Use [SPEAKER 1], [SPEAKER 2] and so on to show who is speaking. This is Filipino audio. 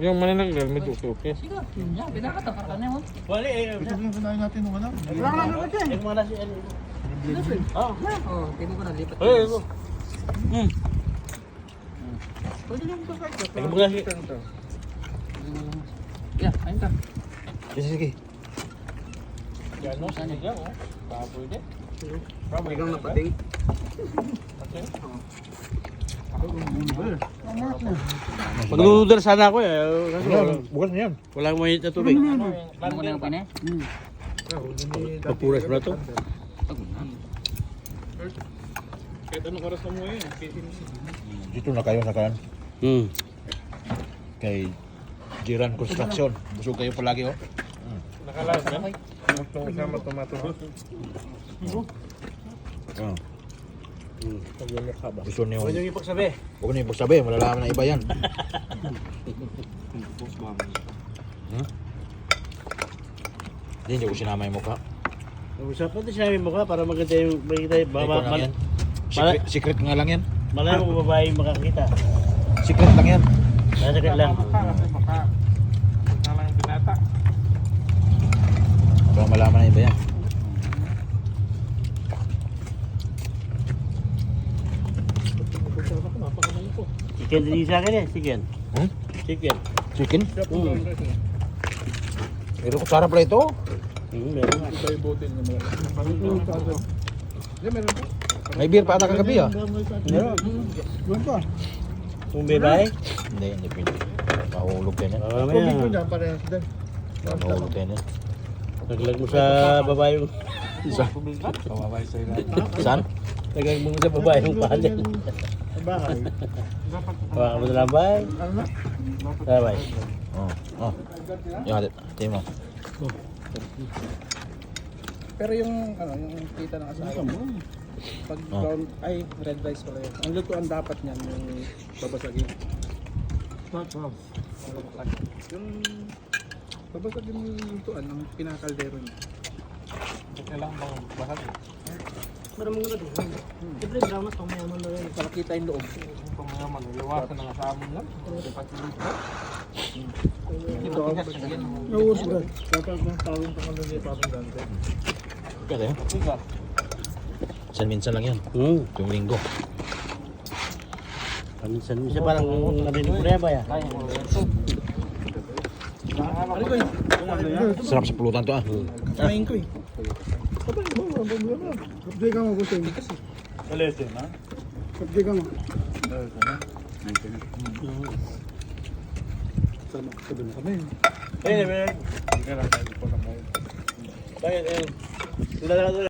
[SPEAKER 1] Yung manananggal, medyo okay.
[SPEAKER 2] Sige, yun yan. Pinakata ka na mo.
[SPEAKER 3] Wala eh.
[SPEAKER 4] Ito yung kunain natin nung ano.
[SPEAKER 3] Wala na naman dyan. Yung mga nasi ano. Oh.
[SPEAKER 2] Oh, timo ko na lipat.
[SPEAKER 3] Hey, ito. Hmm.
[SPEAKER 2] Pwede lang ito kahit.
[SPEAKER 3] Teka mo nasi.
[SPEAKER 2] Yeah, ayun ka.
[SPEAKER 4] Sige, sige.
[SPEAKER 3] Yan no, saan yan oh. Baka pwede.
[SPEAKER 2] Ikaw na pating.
[SPEAKER 3] Magluludar sana ako eh. Kasi wala,
[SPEAKER 4] Bukas na yan.
[SPEAKER 3] walang mainit na tubig.
[SPEAKER 2] Ano mo na yung pine?
[SPEAKER 3] Papuras mo na to.
[SPEAKER 1] Kahit anong oras na mo yun.
[SPEAKER 4] Dito na kayo sa kanan.
[SPEAKER 3] Hmm.
[SPEAKER 4] Kay Jiran Construction. Busog kayo palagi oh.
[SPEAKER 1] Nakalas na. Ko kasama tomato.
[SPEAKER 4] Oh.
[SPEAKER 1] Pag-lumok ba?
[SPEAKER 4] Gusto niyo.
[SPEAKER 3] Huwag niyong ipagsabi.
[SPEAKER 4] Huwag niyo pagsabi, malalaman ng iba yan. Hmm? Hindi, hindi ko sinama yung mukha.
[SPEAKER 3] Usapan din sinabi mo ka para maganda yung maganda yung
[SPEAKER 4] Ikaw
[SPEAKER 3] baba. Mal
[SPEAKER 4] yan. Secret, secret nga lang yan.
[SPEAKER 3] Malay mo babae yung makakita.
[SPEAKER 4] Secret lang yan.
[SPEAKER 3] Nasagad lang.
[SPEAKER 1] Baka, na yung
[SPEAKER 4] malaman ng iba yan.
[SPEAKER 3] Chicken din sa akin eh. Chicken.
[SPEAKER 4] Hmm?
[SPEAKER 3] Chicken.
[SPEAKER 4] Chicken?
[SPEAKER 3] Hmm.
[SPEAKER 4] Pero kutsara pala ito.
[SPEAKER 3] Hmm, meron.
[SPEAKER 1] Ito yung butil na malaki. Meron po.
[SPEAKER 4] May beer pa ata kagabi ah.
[SPEAKER 3] Meron.
[SPEAKER 1] Doon pa.
[SPEAKER 3] Kung babae.
[SPEAKER 4] Hindi, hindi pwede. Mahulog yan yan.
[SPEAKER 3] Oh,
[SPEAKER 1] Tubig ko dyan, parehas din.
[SPEAKER 4] Mahulog yan yan.
[SPEAKER 3] Naglag mo sa babae yung...
[SPEAKER 4] Isa.
[SPEAKER 1] Kawaway sa ilan.
[SPEAKER 4] Saan?
[SPEAKER 3] Naglag mo sa babae yung.
[SPEAKER 1] Sa bahay.
[SPEAKER 3] Hawakan mo sa lambay.
[SPEAKER 1] ano na?
[SPEAKER 3] Lambay.
[SPEAKER 4] Oh. Oh. Yung atit. Tingin mo.
[SPEAKER 5] Pero yung ano, yung kita ng asawa mo, pag
[SPEAKER 4] Oh.
[SPEAKER 5] brown, ay red rice pala yun. Ang lutuan dapat niyan yung babasagin. Yung babasagin mo yung lutuan ng pinakaldero niya.
[SPEAKER 1] Kailangan bang bahag?
[SPEAKER 2] Pero mga ganito. Siyempre, brown mas pamayaman na yun.
[SPEAKER 5] Para kita yung loob.
[SPEAKER 1] Kung pamayaman, iwasan ng asamon lang. Dapat dito.
[SPEAKER 5] Ito,
[SPEAKER 1] Nauus bro. Dapat bang tawin pa kami ni Papang Dante.
[SPEAKER 4] Kaya yun.
[SPEAKER 1] Ika.
[SPEAKER 4] Minsan-minsan lang yan.
[SPEAKER 3] Hmm.
[SPEAKER 4] Tuwing linggo.
[SPEAKER 3] Minsan-minsan parang narinig ko na yan ba ya?
[SPEAKER 4] Sarap sa pulutan to ah.
[SPEAKER 5] Kamain ko eh.
[SPEAKER 1] Kapdi ka mo yung kasi. Kalete na? Kapdi ka mo. Sama ka doon kami.
[SPEAKER 3] Eh, eh,
[SPEAKER 1] Hindi ka lang tayo po na kayo.
[SPEAKER 3] Bakit eh?